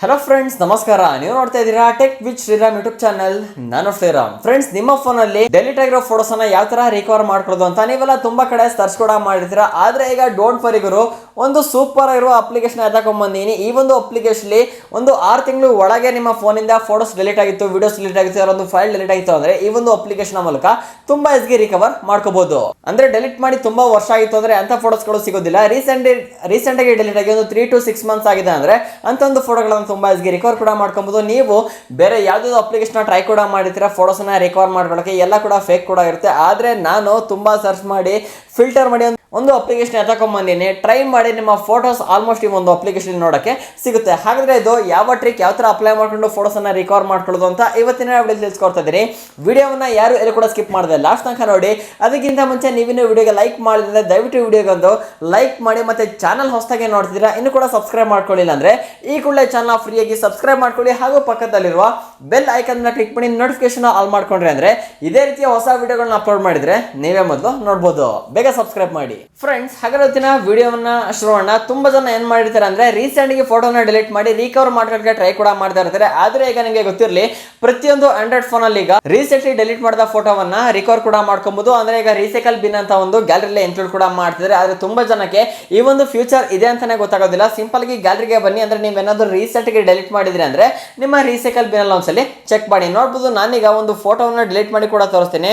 Hello friends ನಮಸ್ಕಾರ. ನೀವು ನೋಡ್ತಾ ಇದ್ದೀರಾ tech with Sriram YouTube channel ನಾನು ಶ್ರೀರಾಮ್ ಫ್ರೆಂಡ್ಸ್ ನಿಮ್ಮ ಫೋನಲ್ಲಿ ಡೆಲಿಟ್ ಆಗಿರೋ ಫೋಟೋಸ್ ಅನ್ನ ಯಾವ ತರ ರಿಕವರ್ ಮಾಡ್ಕೊಳ್ಳೋದು ಅಂತ ನೀವೆಲ್ಲ ತುಂಬಾ ಕಡೆ ಸರ್ಚ್ ಕೂಡ ಮಾಡಿರ್ತೀರಾ. ಆದ್ರೆ ಈಗ ಡೋಂಟ್ ಫರಿ ಗುರು ಒಂದು ಸೂಪರ್ ಆಗಿರುವ ಅಪ್ಲಿಕೇಶನ್ ಬಂದಿದ್ದೀನಿ ಈ ಒಂದು ಅಪ್ಲಿಕೇಶನ್ ಒಂದು ಆರು ತಿಂಗಳು ಒಳಗೆ ನಿಮ್ಮ ಫೋನಿಂದ ಫೋಟೋಸ್ ಡಿಲೀಟ್ ಆಗಿತ್ತು ವಿಡಿಯೋಸ್ ಡಿಲೀಟ್ ಆಗಿತ್ತು ಯಾರೊಂದು ಫೈಲ್ ಡಿಲೀಟ್ ಆಗಿತ್ತು ಅಂದ್ರೆ ಈ ಒಂದು ಅಪ್ಲಿಕೇಶನ್ ಮೂಲಕ ತುಂಬಾ ಎಸ್ಗೆ ರಿಕವರ್ ಮಾಡ್ಕೋಬಹುದು ಅಂದ್ರೆ ಡಿಲೀಟ್ ಮಾಡಿ ತುಂಬಾ ವರ್ಷ ಆಗಿತ್ತು ಅಂದ್ರೆ ಅಂತ ಫೋಟೋಸ್ಗಳು ಸಿಗೋದಿಲ್ಲ. ರೀಸೆಂಟ್ ರೀಸೆಂಟ್ ಆಗಿ ಡಿಲೀಟ್ ಆಗಿ ಒಂದು ತ್ರೀ ಟು ಸಿಕ್ಸ್ ಮಂತ್ಸ್ ಆಗಿದೆ ಅಂದ್ರೆ ಅಂತ ಒಂದು ಫೋಟೋಗಳನ್ನು ತುಂಬಾ ಎಸ್ಗೆ ರಿಕವರ್ ಕೂಡ ಮಾಡ್ಕೊಬಹುದು ನೀವು ಬೇರೆ ಯಾವುದಾದ್ರು ಅಪ್ಲಿಕೇಶನ್ ಟ್ರೈ ಕೂಡ ಮಾಡಿರ್ತೀರ ಫೋಟೋಸನ್ನ ರಿಕವರ್ ಮಾಡ್ಕೊಳಕ್ಕೆ ಎಲ್ಲ ಕೂಡ ಫೇಕ್ ಕೂಡ ಇರುತ್ತೆ. ಆದ್ರೆ ನಾನು ತುಂಬಾ ಸರ್ಚ್ ಮಾಡಿ ಫಿಲ್ಟರ್ ಮಾಡಿ ಒಂದು- ಅಪ್ಲಿಕೇಶನ್ ಎತ್ತಕೊಂಬಂದಿನಿ ಟ್ರೈ ಮಾಡಿ ನಿಮ್ಮ ಫೋಟೋಸ್ ಆಲ್ಮೋಸ್ಟ್ ಈ ಒಂದು ಅಪ್ಲಿಕೇಶನ್ ನೋಡೋಕ್ಕೆ ಸಿಗುತ್ತೆ. ಹಾಗಾದ್ರೆ ಇದು ಯಾವ ಟ್ರಿಕ್ ಯಾವ ಥರ ಅಪ್ಲೈ ಮಾಡ್ಕೊಂಡು ಫೋಟೋಸನ್ನು ರಿಕವರ್ ಮಾಡ್ಕೊಳ್ಳೋದು ಅಂತ ಇವತ್ತಿನ ವಿಡಿಯೋ ತಿಳಿಸ್ಕೊಡ್ತಾ ಇದ್ದೀನಿ. ವಿಡಿಯೋವನ್ನ ಯಾರು ಎಲ್ಲೂ ಕೂಡ ಸ್ಕಿಪ್ ಮಾಡಿದೆ ಲಾಸ್ಟ್ ತನಕ ನೋಡಿ. ಅದಕ್ಕಿಂತ ಮುಂಚೆ ನೀವಿನ್ನೂ ವಿಡಿಯೋಗೆ ಲೈಕ್ ಮಾಡಿದ್ರೆ ದಯವಿಟ್ಟು ವಿಡಿಯೋಗೆ ಒಂದು ಲೈಕ್ ಮಾಡಿ ಮತ್ತೆ ಚಾನಲ್ ಹೊಸದಾಗಿ ನೋಡ್ತಿದ್ದೀರಾ, ಇನ್ನು ಕೂಡ ಸಬ್ಸ್ಕ್ರೈಬ್ ಮಾಡ್ಕೊಳ್ಳಿಲ್ಲ ಅಂದ್ರೆ ಈ ಕೂಡಲೇ ಚಾನಲ್ ಫ್ರೀಯಾಗಿ ಸಬ್ಸ್ಕ್ರೈಬ್ ಮಾಡ್ಕೊಳ್ಳಿ. ಹಾಗೂ ಪಕ್ಕದಲ್ಲಿರುವ ಬೆಲ್ ಐಕನ್ನ ಕ್ಲಿಕ್ ಮಾಡಿ ನೋಟಿಫಿಕೇಶನ್ ಆಲ್ ಮಾಡ್ಕೊಂಡ್ರೆ ಅಂದ್ರೆ ಇದೇ ರೀತಿಯ ಹೊಸ ವಿಡಿಯೋಗಳನ್ನ ಅಪ್ಲೋಡ್ ಮಾಡಿದ್ರೆ ನೀವೇ ಮೊದಲು ನೋಡ್ಬೋದು. ಬೇಗ ಸಬ್ಸ್ಕ್ರೈಬ್ ಮಾಡಿ. ಫ್ರೆಂಡ್ಸ್ ಹಾಗಾದ್ರೆ ಇವತ್ತಿನ ವಿಡಿಯೋವನ್ನ ಶುರು ಮಾಡೋಣ ತುಂಬಾ ಜನ ಏನ್ ಮಾಡಿರ್ತಾರೆ ಅಂದ್ರೆ ರೀಸೆಂಟ್ಗೆ ಫೋಟೋನ ಡಿಲೀಟ್ ಮಾಡಿ ರಿಕವರ್ ಮಾಡೋಕೆ ಟ್ರೈ ಕೂಡ ಮಾಡ್ತಾ ಇರ್ತಾರೆ. ಆದ್ರೆ ಈಗ ನಿಮಗೆ ಗೊತ್ತಿರಲಿ, ಪ್ರತಿಯೊಂದು ಆಂಡ್ರಾಯ್ಡ್ ಫೋನ್ ಅಲ್ಲಿ ಈಗ ರೀಸೆಂಟ್ಲಿ ಡಿಲೀಟ್ ಮಾಡಿದ ಫೋಟೋವನ್ನ ರಿಕವರ್ ಕೂಡ ಮಾಡ್ಕೊಬಹುದು ಅಂದ್ರೆ ಈಗ ರೀಸೈಕಲ್ ಬಿನ್ ಅಂತ ಒಂದು ಗ್ಯಾಲರಿಲಿ ಇನ್ಕ್ಲೂಡ್ ಕೂಡ ಮಾಡ್ತಿದ್ದಾರೆ. ಆದ್ರೆ ತುಂಬಾ ಜನಕ್ಕೆ ಈ ಒಂದು ಫ್ಯೂಚರ್ ಇದೆ ಅಂತಾನೆ ಗೊತ್ತಾಗೋದಿಲ್ಲ. ಸಿಂಪಲ್ ಆಗಿ ಗ್ಯಾಲರಿಗೆ ಬನ್ನಿ. ಅಂದ್ರೆ ನೀವೇನಾದ್ರೂ ರೀಸೆಂಟ್ಗೆ ಡಿಲೀಟ್ ಮಾಡಿದ್ರೆ ಅಂದ್ರೆ ನಿಮ್ಮ ರೀಸೈಕಲ್ ಬಿನ್ ಅಲ್ಲಿ ಒಂದ್ಸಲಿ ಚೆಕ್ ಮಾಡಿ. ನೋಡ್ಬೋದು, ನಾನೀಗ ಒಂದು ಫೋಟೋವನ್ನ ಡಿಲೀಟ್ ಮಾಡಿ ಕೂಡ ತೋರಿಸ್ತೀನಿ.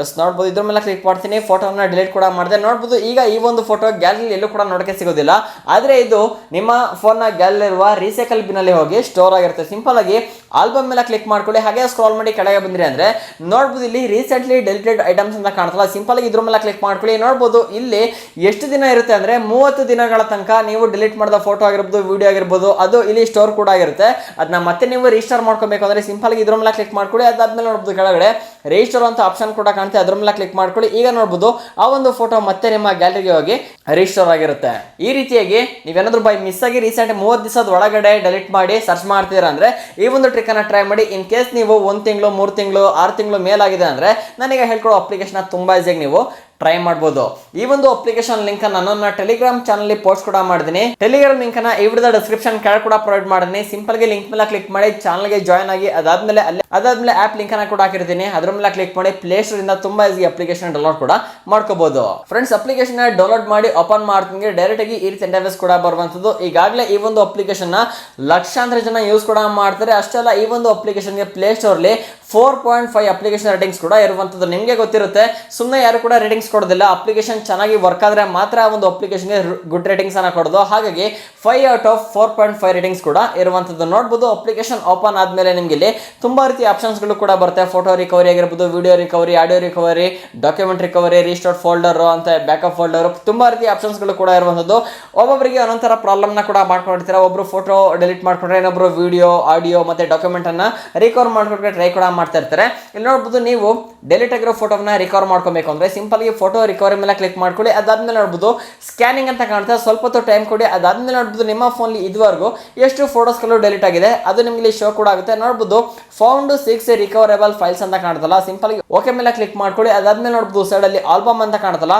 ಎಸ್, ನೋಡ್ಬೋದು, ಇದ್ರ ಮೇಲೆ ಕ್ಲಿಕ್ ಮಾಡ್ತೀನಿ. ಫೋಟೋನ ಡಿಲೀಟ್ ಕೂಡ ಮಾಡಿದೆ. ನೋಡ್ಬೋದು, ಈಗ ಈ ಒಂದು ಫೋಟೋ ಗ್ಯಾಲರಿ ಎಲ್ಲೂ ಕೂಡ ನೋಡೋಕೆ ಸಿಗೋದಿಲ್ಲ. ಆದರೆ ಇದು ನಿಮ್ಮ ಫೋನ್ನ ಗ್ಯಾಲರಿ ಇರುವ ರೀಸೈಕಲ್ ಬಿನಲ್ಲಿ ಹೋಗಿ ಸ್ಟೋರ್ ಆಗಿರುತ್ತೆ. ಸಿಂಪಲ್ ಆಗಿ ಆಲ್ಬಮ್ ಮೇಲೆ ಕ್ಲಿಕ್ ಮಾಡ್ಕೊಳ್ಳಿ. ಹಾಗೆ ಸ್ಕ್ರಾಲ್ ಮಾಡಿ ಕೆಳಗೆ ಬಂದ್ರಿ ಅಂದರೆ, ನೋಡ್ಬೋದು, ಇಲ್ಲಿ ರೀಸೆಂಟ್ಲಿ ಡೆಲಿಟೆಡ್ ಐಟಮ್ಸ್ ಅಂತ ಕಾಣ್ತಲ್ಲ. ಸಿಂಪಲ್ ಆಗಿ ಇದ್ರ ಮೇಲೆ ಕ್ಲಿಕ್ ಮಾಡ್ಕೊಳ್ಳಿ. ನೋಡ್ಬೋದು, ಇಲ್ಲಿ ಎಷ್ಟು ದಿನ ಇರುತ್ತೆ ಅಂದ್ರೆ, ಮೂವತ್ತು ದಿನಗಳ ತನಕ ನೀವು ಡಿಲೀಟ್ ಮಾಡಿದ ಫೋಟೋ ಆಗಿರ್ಬೋದು ವಿಡಿಯೋ ಆಗಿರ್ಬೋದು, ಅದು ಇಲ್ಲಿ ಸ್ಟೋರ್ ಕೂಡ ಆಗಿರುತ್ತೆ. ಅದನ್ನ ಮತ್ತೆ ನೀವು ರಿಜಿಸ್ಟರ್ ಮಾಡ್ಕೋಬೇಕು ಅಂದರೆ ಸಿಂಪಲ್ ಆಗಿ ಇದ್ರ ಮೇಲೆ ಕ್ಲಿಕ್ ಮಾಡ್ಕೊಳ್ಳಿ. ಅದಾದ್ಮೇಲೆ ನೋಡ್ಬೋದು, ಕೆಳಗಡೆ ರಿಜಿಸ್ಟರ್ ಅಂತ ಆಪ್ಷನ್ ಕೂಡ ಕಾಣುತ್ತೆ ಅದ್ರ ಮೇಲೆ ಕ್ಲಿಕ್ ಮಾಡ್ಕೊಳ್ಳಿ. ಈಗ ನೋಡ್ಬೋದು, ಆ ಒಂದು ಫೋಟೋ ಮತ್ತೆ ನಿಮ್ಮ ಗ್ಯಾಲರಿಗೆ ಹೋಗಿ ರಿಜಿಸ್ಟರ್ ಆಗಿರುತ್ತೆ. ಈ ರೀತಿಯಾಗಿ ನೀವೇನಾದ್ರೂ ಬೈ ಮಿಸ್ ಆಗಿ ರೀಸೆಂಟ್ ಮೂವತ್ತು ದಿವಸದ ಒಳಗಡೆ ಡೆಲಿಟ್ ಮಾಡಿ ಸರ್ಚ್ ಮಾಡ್ತೀರಾ ಅಂದ್ರೆ, ಈ ಒಂದು ಟ್ರಿಕ್ ಅನ್ನ ಟ್ರೈ ಮಾಡಿ ಇನ್ ಕೇಸ್ ನೀವು ಒಂದು ತಿಂಗಳು, ಮೂರು ತಿಂಗಳು, ಆರು ತಿಂಗಳು ಮೇಲಾಗಿದೆ ಅಂದ್ರೆ, ನನಗೆ ಹೇಳ್ಕೊಡೋ ಅಪ್ಲಿಕೇಶನ್ ತುಂಬಾ ಈಸಿಯಾಗಿ ನೀವು ಟ್ರೈ ಮಾಡ್ಬೋದು. ಈ ಒಂದು ಅಪ್ಲಿಕೇಶನ್ ಲಿಂಕ್ ಅನ್ನು ನನ್ನ ಟೆಲಿಗ್ರಾಮ್ ಚಾನಲ್ ಪೋಸ್ಟ್ ಕೂಡ ಮಾಡಿದ್ದೀನಿ. ಟೆಲಿಗ್ರಾಮ್ ಲಿಂಕ್ ಅನ್ನ ಈ ವಿಡಿಯೋದ ಡಿಸ್ಕ್ರಿಪ್ಷನ್ ಕೆಳಗೆ ಕೂಡ ಪ್ರೊವೈಡ್ ಮಾಡಿದ್ದೀನಿ. ಸಿಂಪಲ್ಗೆ ಲಿಂಕ್ ಮೇಲೆ ಕ್ಲಿಕ್ ಮಾಡಿ ಚಾನಲ್ಗೆ ಜಾಯ್ನ್ ಆಗಿ, ಅದಾದ್ಮೇಲೆ ಅಲ್ಲಿ ಅದಾದ್ಮೇಲೆ ಆಪ್ ಲಿಂಕ್ ಅನ್ನ ಕೂಡ ಹಾಕಿರ್ತೀನಿ. ಅದ್ರ ಮೇಲೆ ಕ್ಲಿಕ್ ಮಾಡಿ ಪ್ಲೇ ಸ್ಟೋರ್ ಇಂದ ತುಂಬಾ ಈಸಿ ಅಪ್ಲಿಕೇಶನ್ ಡೌನ್ಲೋಡ್ ಕೂಡ ಮಾಡ್ಕೋಬಹುದು ಫ್ರೆಂಡ್ಸ್ ಅಪ್ಲಿಕೇಶನ್ ಡೌನ್ಲೋಡ್ ಮಾಡಿ ಓಪನ್ ಮಾಡ್ತೀನಿ. ಡೈರೆಕ್ಟ್ ಆಗಿ ಈ ರೀತಿ ಇಂಟರ್ಫೇಸ್ ಕೂಡ ಬರುವಂತದ್ದು. ಈಗಾಗಲೇ ಈ ಒಂದು ಅಪ್ಲಿಕೇಶನ್ನ ಲಕ್ಷಾಂತರ ಜನ ಯೂಸ್ ಕೂಡ ಮಾಡ್ತಾರೆ. ಅಷ್ಟೆಲ್ಲ ಈ ಒಂದು ಅಪ್ಲಿಕೇಶನ್ಗೆ play ಸ್ಟೋರ್ಲಿ four point five application ratings ಕೂಡ ಇರುವಂತದ್ದು ನಿಮಗೆ ಗೊತ್ತಿರುತ್ತೆ. ಸುಮ್ಮನೆ ಯಾರು ಕೂಡ ರೇಟಿಂಗ್ಸ್ ಕೊಡೋದಿಲ್ಲ. ಅಪ್ಲಿಕೇಶನ್ ಚೆನ್ನಾಗಿ ವರ್ಕ್ ಆದರೆ ಮಾತ್ರ ಒಂದು ಅಪ್ಲಿಕೇಶನ್ಗೆ ಗುಡ್ ರೇಟಿಂಗ್ಸ್ ಅನ್ನ ಕೊಡೋದು. ಹಾಗಾಗಿ five out of four point five ratings ಕೂಡ ಇರುವಂಥದ್ದು ನೋಡ್ಬೋದು ಅಪ್ಲಿಕೇಶನ್ ಓಪನ್ ಆದಮೇಲೆ ನಿಮಗೆ ಇಲ್ಲಿ ತುಂಬ ರೀತಿಯ ಆಪ್ಷನ್ಸ್ಗಳು ಕೂಡ ಬರುತ್ತೆ. ಫೋಟೋ ರಿಕವರಿ ಆಗಿರ್ಬೋದು video recovery audio recovery document recovery restored folder ಅಂತ ಬ್ಯಾಕಪ್ ಫೋಲ್ಡರು ತುಂಬ ರೀತಿ ಆಪ್ಷನ್ಸ್ಗಳು ಕೂಡ ಇರುವಂಥದ್ದು ಒಬ್ಬೊಬ್ಬರಿಗೆ ಒಂದೊಂಥರ ಪ್ರಾಬ್ಲಮ್ನ ಕೂಡ ಮಾಡ್ಕೊಂಡಿರ್ತಾರೆ. ಒಬ್ಬರು ಫೋಟೋ ಡಿಲೀಟ್ ಮಾಡ್ಕೊಂಡ್ರೆ ಇನ್ನೊಬ್ಬರು ವಿಡಿಯೋ ಆಡಿಯೋ ಮತ್ತು ಡಾಕ್ಯುಮೆಂಟನ್ನು ರಿಕವರ್ ಮಾಡ್ಕೊಂಡ್ರೆ ಟ್ರೈ ಕೂಡ ಮಾಡ್ತಾ ಇರ್ತಾರೆ. ಇಲ್ಲಿ ನೋಡ್ಬೋದು ನೀವು ಡೆಲಿಟ್ ಆಗಿರೋ ಫೋಟೋನ ರಿಕವರ್ ಮಾಡ್ಕೊಬೇಕು ಅಂದರೆ ಸಿಂಪಲ್ ಆಗಿ ಫೋಟೋ ರಿಕವರಿ ಮೇಲೆ ಕ್ಲಿಕ್ ಮಾಡ್ಕೊಳ್ಳಿ. ಅದಾದ್ಮೇಲೆ ನೋಡ್ಬೋದು ಸ್ಕ್ಯಾನಿಂಗ್ ಅಂತ ಕಾಣುತ್ತೆ ಸ್ವಲ್ಪ ಹೊತ್ತು ಟೈಮ್ ಕೊಡಿ. ಅದಾದ್ಮೇಲೆ ನೋಡ್ಬೋದು, ನಿಮ್ಮ ಫೋನ್ ಇದುವರೆಗೂ ಎಷ್ಟು ಫೋಟೋಸ್ಗಳು ಡೆಲಿಟ್ ಆಗಿದೆ. ಅದು ನಿಮಗೆ ಶೋ ಕೂಡ ಆಗುತ್ತೆ. ನೋಡ್ಬೋದು ಫೌಂಡ್ ಸಿಕ್ಸ್ ರಿಕವರೇಬಲ್ ಫೈಲ್ಸ್ ಅಂತ ಕಾಣ್ತಲ್ಲ ಸಿಂಪಲ್ ಓಕೆ ಮೇಲೆ ಕ್ಲಿಕ್ ಮಾಡ್ಕೊಳ್ಳಿ. ಅದಾದ್ಮೇಲೆ ನೋಡ್ಬೋದು ಸೈಡ್ ಅಲ್ಲಿ ಆಲ್ಬಮ್ ಅಂತ ಕಾಣುತ್ತಲ್ಲ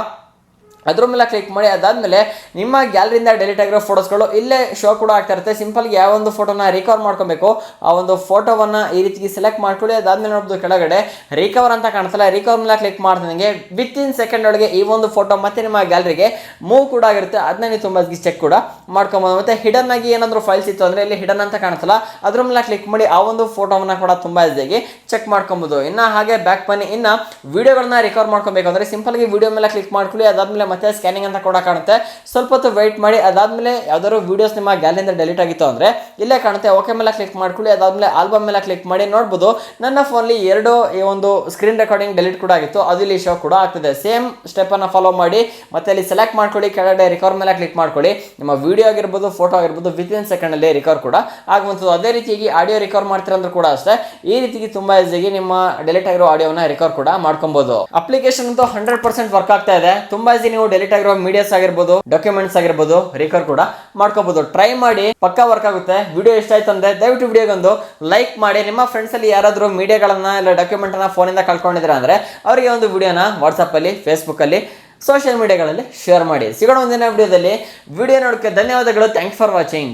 ಅದ್ರ ಮೇಲೆ ಕ್ಲಿಕ್ ಮಾಡಿ, ಅದಾದಮೇಲೆ ನಿಮ್ಮ ಗ್ಯಾಲರಿಯಿಂದ ಡೆಲಿಟ್ ಆಗಿರೋ ಫೋಟೋಸ್ಗಳು ಇಲ್ಲೇ ಶೋ ಕೂಡ ಆಗ್ತಾ ಇರುತ್ತೆ. ಸಿಂಪಲ್ಗೆ ಯಾವ ಒಂದು ಫೋಟೋನ ರಿಕವರ್ ಮಾಡ್ಕೋಬೇಕು, ಆ ಒಂದು ಫೋಟೋವನ್ನು ಈ ರೀತಿ ಸೆಲೆಕ್ಟ್ ಮಾಡ್ಕೊಳ್ಳಿ, ಅದಾದಮೇಲೆ ನೋಡ್ಬೋದು ಕೆಳಗಡೆ ರಿಕವರ್ ಅಂತ ಕಾಣಿಸಲ್ಲ ರಿಕವರ್ ಮೇಲೆ ಕ್ಲಿಕ್ ಮಾಡ್ದಂಗೆ ವಿತ್ ಇನ್ ಸೆಕೆಂಡ್ ಒಳಗೆ ಈ ಒಂದು ಫೋಟೋ ಮತ್ತೆ ನಿಮ್ಮ ಗ್ಯಾಲರಿಗೆ ಮೂವ್ ಕೂಡ ಆಗಿರುತ್ತೆ. ಅದನ್ನ ನೀವು ತುಂಬ ಚೆಕ್ ಕೂಡ ಮಾಡ್ಕೊಬೋದು. ಮತ್ತೆ ಹಿಡನ್ ಆಗಿ ಏನಾದರೂ ಫೈಲ್ಸ್ ಇತ್ತು ಅಂದರೆ ಇಲ್ಲಿ ಹಿಡನ್ ಅಂತ ಕಾಣಿಸಲ್ಲ ಅದ್ರ ಮೇಲೆ ಕ್ಲಿಕ್ ಮಾಡಿ ಆ ಒಂದು ಫೋಟೋವನ್ನ ಕೂಡ ತುಂಬ ಈಸಿಯಾಗಿ ಚೆಕ್ ಮಾಡ್ಕೊಬೋದು. ಇನ್ನು ಹಾಗೆ ಬ್ಯಾಕ್ ಬನ್ನಿ. ಇನ್ನು ವಿಡಿಯೋಗಳನ್ನ ರಿಕವರ್ ಮಾಡ್ಕೊಬೇಕು ಅಂದರೆ ಸಿಂಪಲ್ಗೆ ವಿಡಿಯೋ ಮೇಲೆ ಕ್ಲಿಕ್ ಮಾಡ್ಕೊಳ್ಳಿ, ಅದಾದ್ಮೇಲೆ ಮತ್ತೆ ಸ್ಕ್ಯಾನಿಂಗ್ ಅಂತ ಕೂಡ ಕಾಣುತ್ತೆ. ಸ್ವಲ್ಪ ಹೊತ್ತು ವೆಯ್ಟ್ ಮಾಡಿ, ಅದಾದ್ಮೇಲೆ ಯಾವ್ದಾದ್ರು ವೀಡಿಯೋಸ್ ನಿಮ್ಮ ಗ್ಯಾಲರಿಯಿಂದ ಡೆಲಿಟ್ ಆಗಿತ್ತು ಅಂದ್ರೆ ಇಲ್ಲೇ ಕಾಣುತ್ತೆ. ಓಕೆ ಮೇಲೆ ಕ್ಲಿಕ್ ಮಾಡ್ಕೊಳ್ಳಿ, ಅದಾದ್ಮೇಲೆ ಆಲ್ಬಮ್ ಮೇಲೆ ಕ್ಲಿಕ್ ಮಾಡಿ ನೋಡ್ಬೋದು. ನನ್ನ ಫೋನ್ಲಿ ಎರಡು, ಈ ಒಂದು ಸ್ಕ್ರೀನ್ ರೆಕಾರ್ಡಿಂಗ್ ಡೆಲಿಟ್ ಕೂಡ ಆಗಿತ್ತು. ಅದು ಇಲ್ಲಿ ಶೋ ಕೂಡ ಆಗ್ತದೆ. ಸೇಮ್ ಸ್ಟೆಪ್ಪನ್ನು ಫಾಲೋ ಮಾಡಿ, ಮತ್ತೆ ಅಲ್ಲಿ ಸೆಲೆಕ್ಟ್ ಮಾಡ್ಕೊಳ್ಳಿ, ಕೆಳಗಡೆ ರೆಕಾರ್ಡ್ ಮೇಲೆ ಕ್ಲಿಕ್ ಮಾಡ್ಕೊಳ್ಳಿ. ನಿಮ್ಮ ವಿಡಿಯೋ ಆಗಿರ್ಬೋದು ಫೋಟೋ ಆಗಿರ್ಬೋದು ವಿತ್ ಇನ್ ಸೆಕೆಂಡಲ್ಲಿ ರೆಕಾರ್ಡ್ ಕೂಡ ಆಗುವಂಥದ್ದು. ಅದೇ ರೀತಿಯಾಗಿ ಆಡಿಯೋ ರಿಕವರ್ ಮಾಡ್ತೀರಂದ್ರೂ ಕೂಡ ಅಷ್ಟೇ, ಈ ರೀತಿಗೆ ತುಂಬಾ ಈಸಿಯಾಗಿ ನಿಮ್ಮ ಡೆಲಿಟ್ ಆಗಿರೋ ಆಡಿಯೋನ ರೆಕಾರ್ಡ್ ಕೂಡ ಮಾಡ್ಕೊಬಹುದು ಅಪ್ಲಿಕೇಶನ್ ಅಂತೂ ಹಂಡ್ರೆಡ್ ಪರ್ಸೆಂಟ್ ವರ್ಕ್ ಆಗ್ತಾ ಇದೆ. ತುಂಬಾ ಈಸಿ ನೀವು ಡೆಲಿಟ್ ಆಗಿರೋ ಮೀಡಿಯಾಸ್ ಆಗಿರ್ಬೋದು ಡಾಕ್ಯುಮೆಂಟ್ಸ್ ಆಗಿರ್ಬೋದು ರಿಕವರ್ ಕೂಡ ಮಾಡ್ಕೋಬಹುದು ಟ್ರೈ ಮಾಡಿ, ಪಕ್ಕಾ ವರ್ಕ್ ಆಗುತ್ತೆ. ವಿಡಿಯೋ ಇಷ್ಟ ಆಯ್ತು ಅಂದ್ರೆ ದಯವಿಟ್ಟು ವಿಡಿಯೋಗೊಂದು ಲೈಕ್ ಮಾಡಿ. ನಿಮ್ಮ ಫ್ರೆಂಡ್ಸ್ ಅಲ್ಲಿ ಯಾರಾದರೂ ಮೀಡಿಯಾಗಳನ್ನ ಇಲ್ಲ ಡಾಕ್ಯುಮೆಂಟ್ ಅನ್ನ ಫೋನಿಂದ ಕಳ್ಕೊಂಡಿದ್ರೆ ಅಂದ್ರೆ ಅವರಿಗೆ ಒಂದು ವಿಡಿಯೋನ ವಾಟ್ಸಪ್ ಅಲ್ಲಿ ಫೇಸ್ಬುಕ್ ಅಲ್ಲಿ ಸೋಷಿಯಲ್ ಮೀಡಿಯಾಗಳಲ್ಲಿ ಶೇರ್ ಮಾಡಿ. ಸಿಗೋಣ ಒಂದಿನ ವಿಡಿಯೋದಲ್ಲಿ ವಿಡಿಯೋ ನೋಡೋಕ್ಕೆ ಧನ್ಯವಾದಗಳು. Thanks for watching